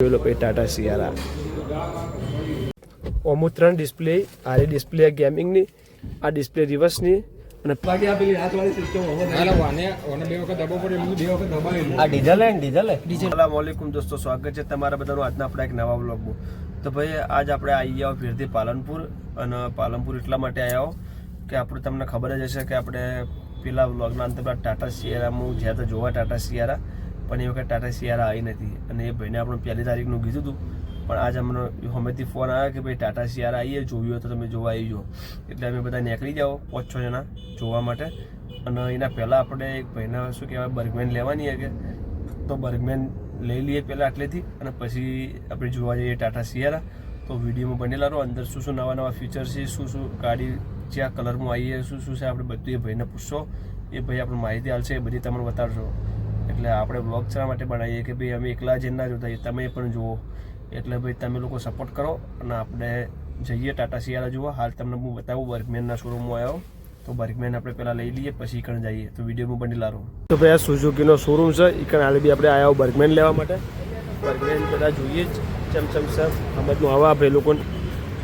જોઈ લો પછી ટાટા સિયારા ઓમુ ત્રણ ડિસ્પ્લે આરી ડિસ્પ્લે ગેમિંગની આ ડિસ્પ્લે રિવર્સની અને બાકી આ પેલી હાથવાળી સિસ્ટમ હવે વાને ઓને બે વખત દબાવ પડે એમ બે વખત દબાવેલું આ ડીઝલ હે ડીઝલ હે? અસલામવાલેકુમ દોસ્તો સ્વાગત છે તમારા બધાનું આજના આપણા એક નવા બ્લોગમાં તો ભાઈ આજ આપણે આવી ગયા ફેરથી પાલનપુર અને પાલનપુર એટલા માટે આવ્યા કે આપણે તમને ખબર જ હશે કે આપણે પેલા બ્લોગના અંતે ટાટા સિયારામાં જ્યાં તો જોવા ટાટા સિયારા પણ એ વખત ટાટા સિયારા આવી નથી. અને એ ભાઈને આપણે પહેલી તારીખનું કીધું હતું પણ આજ અમને હમેથી ફોન આવ્યો કે ભાઈ ટાટા સિયારા આવીએ, જોયું હોય તો તમે જોવા આવી જાઓ. એટલે અમે બધા નીકળી જાઓ, પાંચ છ જણા જોવા માટે. અને એના પહેલાં આપણે એક ભાઈના શું કહેવાય, બર્ગમેન લેવાની કે, તો બર્ગમેન લઈ લઈએ પહેલાં આટલેથી અને પછી આપણે જોવા જઈએ ટાટા સિયારા તો વિડીયોમાં બનેલા રહો, અંદર શું શું નવા નવા ફીચર્સ છે, શું શું ગાડી જ્યાં કલરમાં આવીએ, શું શું છે, આપણે બધું એ ભાઈને પૂછશો. એ ભાઈ આપણે માહિતી હાલશે એ બધી તમને બતાડશો એટલે આપણે બ્લોગ શા માટે બનાવીએ કે ભાઈ અમે એકલા જ ના જોતા તમે પણ જુઓ. એટલે ભાઈ તમે લોકો સપોર્ટ કરો અને આપણે જઈએ ટાટા સિયારા જોવા. હાલ તમને હું બતાવું, બર્ગમેનના શોરૂમમાં આવ્યો. તો બર્ગમેન આપણે પહેલાં લઈ લઈએ, પછી કણ જઈએ. તો વિડીયોમાં બનેલા રહો તો ભાઈ આ સુઝુકીનો શોરૂમ છે. એ કણ બી આપણે આવ્યા બર્ગમેન લેવા માટે. બર્ગમેન બધા જોઈએ જ. ચમચમ સર સમજમાં આવા આપણે લોકોને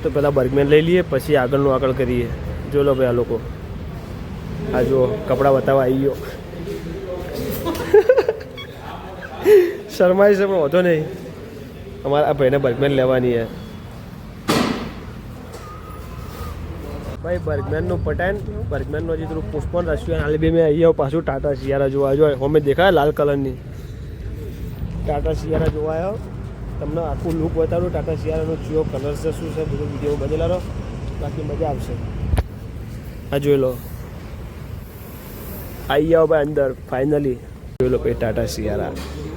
તો પહેલાં બર્ગમેન લઈ લઈએ, પછી આગળનું આગળ કરીએ. જો લો ભાઈ આ લોકો. આ જો કપડાં બતાવવા આવી ગયો. શરમાય છે, પણ વધો નહીં. અમારા આ ભાઈને બર્ગમેન લેવાની છે. ભાઈ, બર્ગમેનનું પટેન બર્ગમેનનું હજી થોડું પુષ્પન રાખ્યું હાલ બી મેં અહીંયા પાછું ટાટા સિયારા જોવા જો હોમે દેખાય લાલ કલરની. ટાટા સિયારા જોવા આવ્યો. તમને આખું લુક બતાડું, ટાટા સિયારાનો ચિયો કલર છે, શું છે, બધું વીડિયો બનેલા રહો. બાકી મજા આવશે. આ જોઈ લો. આવી જાઓ ભાઈ અંદર ફાઇનલી જોઈ લો ભાઈ, ટાટા સિયારા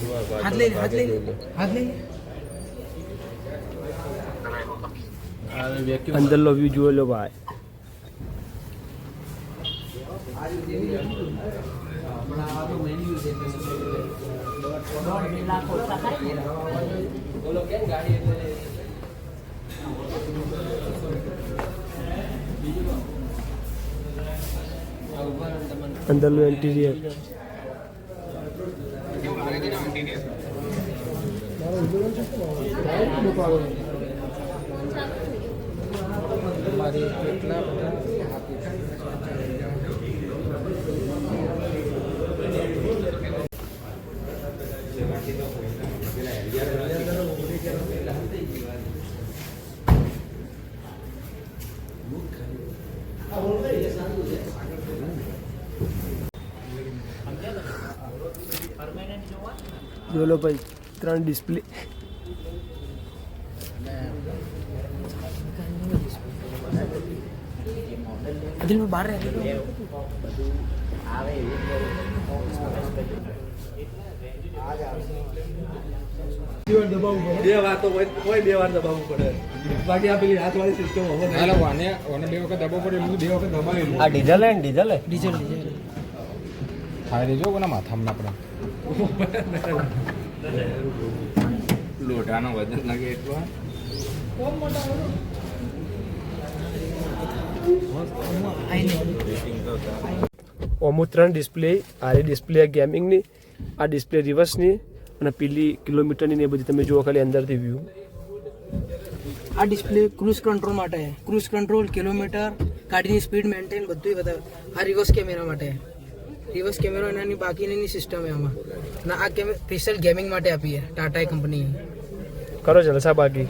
હાથ લઈ હાથ લઈ હાથ લઈ અંદર લો વ્યૂ જોઈ લો ભાઈ અંદરનું ઇન્ટિરિયર જો લો ભાઈ. ત્રણ ડિસ્પ્લે દિલ બહાર રહે. બે વાર તો કોઈ બે વાર દબાવવું પડે. બાકી આ પેલી હાથવાળી સિસ્ટમ હવે હાલો વાને વાને બે વખત દબાવવું પડે એમ બે વખત દબાવેલું આ ડીઝલ હે ડીઝલ હે? ડીઝલ ડીઝલ થાય રેજો કોના માથામાં આપણા. લોઢાનો વજન લાગે એટલો. ઓમુ ત્રણ ડિસ્પ્લે આરી ડિસ્પ્લે ગેમિંગની આ ડિસ્પ્લે રિવર્સની અને પેલી કિલોમીટરની ને એ બધી તમે જુઓ ખાલી અંદરથી વ્યૂ આ ડિસ્પ્લે ક્રૂઝ કંટ્રોલ માટે. ક્રુઝ ક્રૂઝ કંટ્રોલ કિલોમીટર ગાડીની સ્પીડ મેન્ટેન બધું બતાવે આ રિવર્સ કેમેરા માટે. રિવર્સ કેમેરા એનાની બાકીની સિસ્ટમ છે આમાં. ના, આ કેમે સ્પેશિયલ ગેમિંગ માટે આપીએ ટાટા કંપની કરો જલસા બાકી.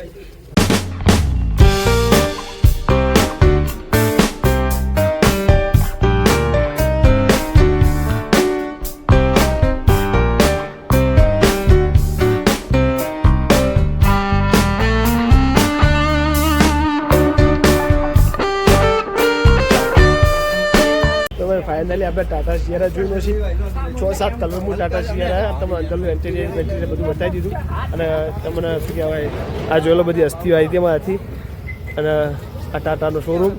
ભાઈ ફાઇનલી આપણે ટાટા સિયારા જોયું છે છ સાત કલરનું ટાટા સિયારા તમને અંદરનું એન્ટિરિયર બેન્ટિરિયર બધું બતાવી દીધું. અને તમને શું કહેવાય, આ જોયેલો બધી અસ્થિઓ આવી હતી એમાંથી. અને આ ટાટાનો શોરૂમ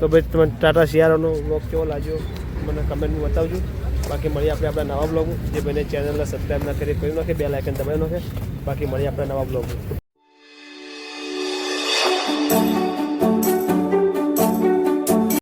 તો ભાઈ તમને ટાટા સિયારાનો બ્લોગ કેવો લાગ્યો મને કમેન્ટમાં બતાવજો. બાકી મળીએ આપણે આપણા નવા બ્લોગ જે ભાઈને ચેનલને સબસ્ક્રાઈબ ના કરી કરી નાખે બે લાઇકન દબાવી નાખે. બાકી મળીએ આપણે નવા બ્લોગ